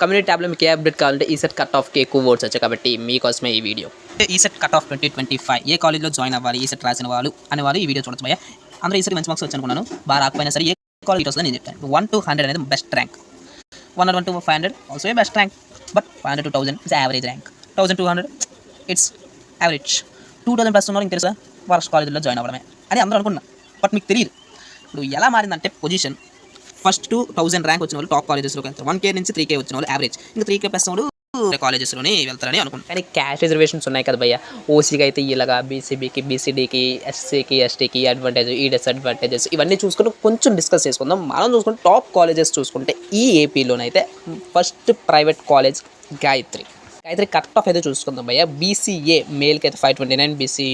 Community ట్యాబ్లో మీకు ఏ update కావాలంటే ఈ సెట్ కట్ ఆఫ్కి ఎక్కువ ఓట్స్ వచ్చాయి కాబట్టి మీకోసమే ఈ వీడియో ఈ set cut off twenty twenty five ఏ కాలేజ్లో జాయిన్ అవ్వాలి ఈ సెట్ రాసిన వాళ్ళు అనే వాళ్ళు ఈ వీడియో చూడొచ్చు భయ్య. అందరూ ఈ సెట్ మంచి మార్క్స్ వచ్చనుకున్నాను బాగా రాకపోయినా సరే ఏ కాలేజ్ వస్తుందో నేను చెప్తాను వన్ టు హండ్రెడ్ అనేది best rank one one two five hundred also best rank but five hundred two thousand it's average rank thousand two hundred it's average two thousand plus ఉన్నారు తెలుసా? వర్ష కాలేజీలో జాయిన్ అవ్వడమే. అని అందరూ అనుకున్నా బట్ మీకు తెలియదు. ఇప్పుడు ఎలా మారిందంటే position first two thousand rank వచ్చిన వాళ్ళు టాప్ కాలేజెస్లోకి వెళ్తారు. వన్ కే నుంచి త్రీ కే వచ్చిన వాళ్ళు యావరేజ్ ఇంకా త్రీ కే ప్లస్ వాళ్ళు కాలేజెస్లోనే వెళ్తారని అనుకుంటాను కానీ క్యాష్ రిజర్వేషన్స్ ఉన్నాయి కదా భయ్య. ఓసీకి అయితే ఇలాగా బీసీబీకి బీసీడీకి ఎస్సీకి ఎస్టీకి అడ్వాంటేజ్ ఈ డిసడ్వాంటేజెస్ ఇవన్నీ చూసుకుంటే కొంచెం డిస్కస్ చేసుకుందాం. మనం చూసుకుంటే టాప్ కాలేజెస్ చూసుకుంటే ఈ ఏపీలోనైతే first private college Gayatri Gayatri cut off అయితే చూసుకుందాం భయ్య. బీసీఏ మేల్కి అయితే five twenty nine BC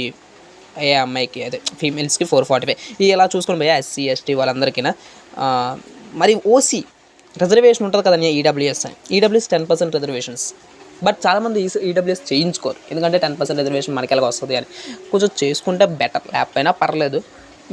A అమ్మాయికి అదే ఫీమేల్స్కి ఫోర్ ఫార్టీ ఫైవ్ ఇలా చూసుకుని భయ్య? ఎస్సీ ఎస్టీ వాళ్ళందరికీ మరి ఓసీ రిజర్వేషన్ ఉంటుంది కదండి EWS EWS ten percent reservations but చాలామంది ఈడబ్ల్యూఎస్ చేయించుకోరు. ఎందుకంటే టెన్ పర్సెంట్ రిజర్వేషన్ మనకి ఎలాగ వస్తుంది అని. కొంచెం చేసుకుంటే బెటర్ లేకపోయినా పర్లేదు.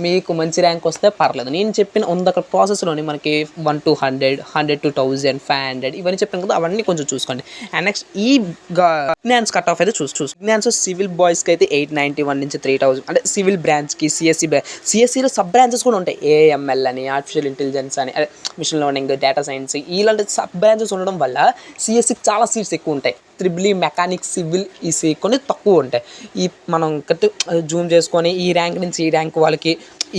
మీకు మంచి ర్యాంక్ వస్తే పర్లేదు. నేను చెప్పిన వంద ప్రాసెస్లోని మనకి one to hundred hundred to thousand five hundred ఇవన్నీ చెప్పాను కదా అవన్నీ కొంచెం చూసుకోండి. అండ్ నెక్స్ట్ ఈ విజ్ఞాన్స్ కట్ ఆఫ్ అయితే చూసి చూసి విజ్ఞాన్స్ సివిల్ బాయ్స్కి అయితే ఎయిట్ నైంటీ వన్ నుంచి త్రీ థౌసండ్ అంటే సివిల్ బ్రాంచ్కి సిఎస్సి సిఎస్సిలో సబ్ బ్రాంచెస్ కూడా ఉంటాయి. ఏఎంఎల్ అని ఆర్టిఫిషియల్ ఇంటెలిజెన్స్ అని అదే మిషన్ లెర్నింగ్ డేటా సైన్స్ ఇలాంటి సబ్ బ్రాంచెస్ ఉండడం వల్ల సిఎస్సికి చాలా సీట్స్ ఎక్కువ ఉంటాయి. త్రిబుల్ మెకానిక్స్ సివిల్ ఈ కొన్ని తక్కువ ఉంటాయి. ఈ మనం జూమ్ చేసుకొని ఈ ర్యాంక్ నుంచి ఈ ర్యాంక్ వాళ్ళకి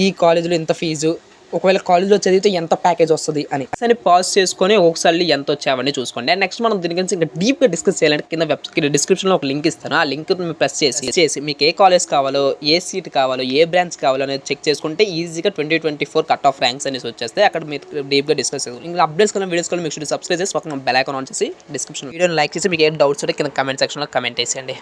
ఈ కాలేజీలో ఇంత ఫీజు ఒకవేళ కాలేజీలో చదివితే ఎంత ప్యాకేజ్ వస్తుంది అని. అని పాజ్ చేసుకొని ఒకసారి ఎంత వచ్చావని చూసుకోండి. అండ్ నెక్స్ట్ మనం దీని గురించి ఇంకా డీప్గా డిస్కస్ చేయాలంటే కింద వెబ్ డిస్క్రిప్షన్లో ఒక లింక్ ఇస్తాను. ఆ లింక్ మీరు ప్రెస్ చేసి చేసి మీకు ఏ కాలేజ్ కావాలో ఏ సీట్ కావాలో ఏ బ్రాంచ్ కావాలో అనేది చెక్ చేసుకుంటే ఈజీగా twenty twenty four cut off ranks అనేసి వచ్చేస్తే అక్కడ మీరు డీప్గా డిస్కస్ చేసుకోండి ఇంకా అప్డేట్స్ కన్నా వీడియోస్ కన్నా మీకు సబ్స్క్రైబ్ చేసి పక్కన బెల్ ఐకాన్ ఆన్ చేసి డిస్క్రిప్షన్ వీడియోని లైక్ చేసి మీకు ఏ డౌట్స్ ఉంటే కింద కమెంట్ సెక్షన్లో కమెంట్ చేసేయండి.